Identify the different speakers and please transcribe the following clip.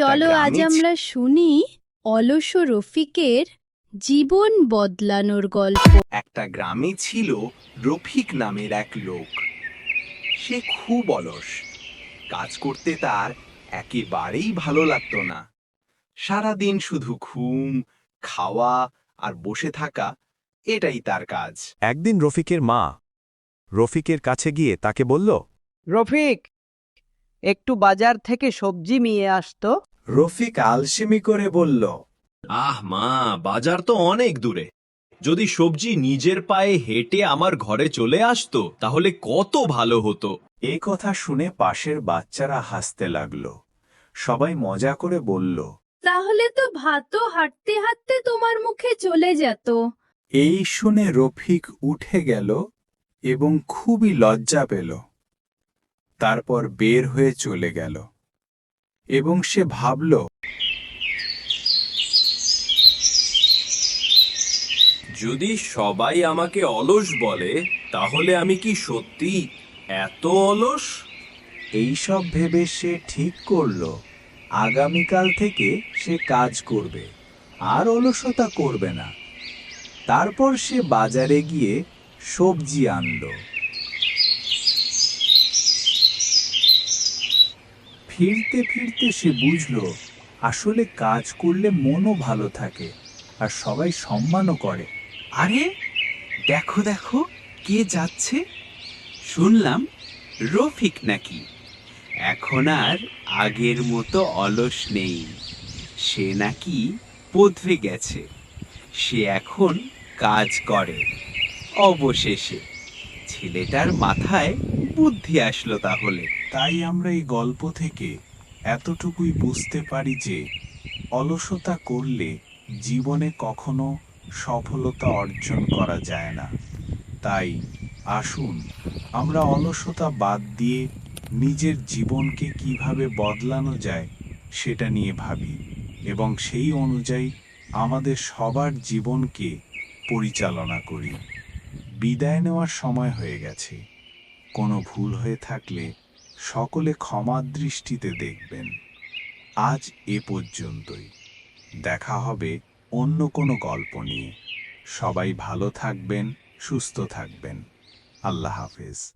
Speaker 1: চলো আজ আমরা শুনি অলস রফিকের জীবন বদলানোর গল্প।
Speaker 2: একটা গ্রামে ছিল রফিক নামের এক লোক। সে খুব অলস। কাজ করতে তার একেবারেই ভালো লাগতো না। সারাদিন শুধু ঘুম খাওয়া আর বসে থাকা এটাই তার কাজ।
Speaker 3: একদিন রফিকের মা রফিকের কাছে গিয়ে তাকে বলল
Speaker 4: রফিক একটু বাজার থেকে সবজি নিয়ে আসতো?
Speaker 2: রফিক আলসেমি করে বলল
Speaker 5: আহ মা বাজার তো অনেক দূরে। যদি সবজি নিজের পায়ে হেঁটে আমার ঘরে চলে আসতো তাহলে কত ভালো হতো।
Speaker 3: এ কথা শুনে পাশের বাচ্চারা হাসতে লাগল। সবাই মজা করে বলল
Speaker 1: তাহলে তো ভাতও হাঁটতে হাঁটতে তোমার মুখে চলে যেত।
Speaker 3: এই শুনে রফিক উঠে গেল এবং খুবই লজ্জা পেল। তারপর বের হয়ে চলে গেল। এবং সে ভাবল
Speaker 5: যদি সবাই আমাকে অলস বলে তাহলে আমি কি সত্যি এত অলস?
Speaker 3: এইসব ভেবে সে ঠিক করল আগামীকাল থেকে সে কাজ করবে আর অলসতা করবে না। তারপর সে বাজারে গিয়ে সবজি আনলো। ফিরতে ফিরতে সে বুঝল, আসলে কাজ করলে মনও ভালো থাকে আর সবাই সম্মানও করে।
Speaker 2: আরে, দেখো দেখো, কে যাচ্ছে? শুনলাম রফিক নাকি। এখন আর আগের মতো অলস নেই। সে নাকি বদলে গেছে। সে এখন কাজ করে। অবশেষে ছেলেটার মাথায় বুদ্ধি আসলো তাহলে।
Speaker 3: তাই আমরা এই গল্প থেকে এতটুকুই বুঝতে পারি যে অলসতা করলে জীবনে কখনো সফলতা অর্জন করা যায় না। তাই আসুন আমরা অলসতা বাদ দিয়ে নিজের জীবনকে কীভাবে বদলানো যায় সেটা নিয়ে ভাবি এবং সেই অনুযায়ী আমাদের সবার জীবনকে পরিচালনা করি। বিদায় নেওয়ার সময় হয়ে গেছে। কোনো ভুল হয়ে থাকলে সকলে ক্ষমা দৃষ্টিতে দেখবেন। আজ এ পর্যন্তই। দেখা হবে অন্য কোনো গল্প নিয়ে। সবাই ভালো থাকবেন, সুস্থ থাকবেন। আল্লাহ হাফেজ।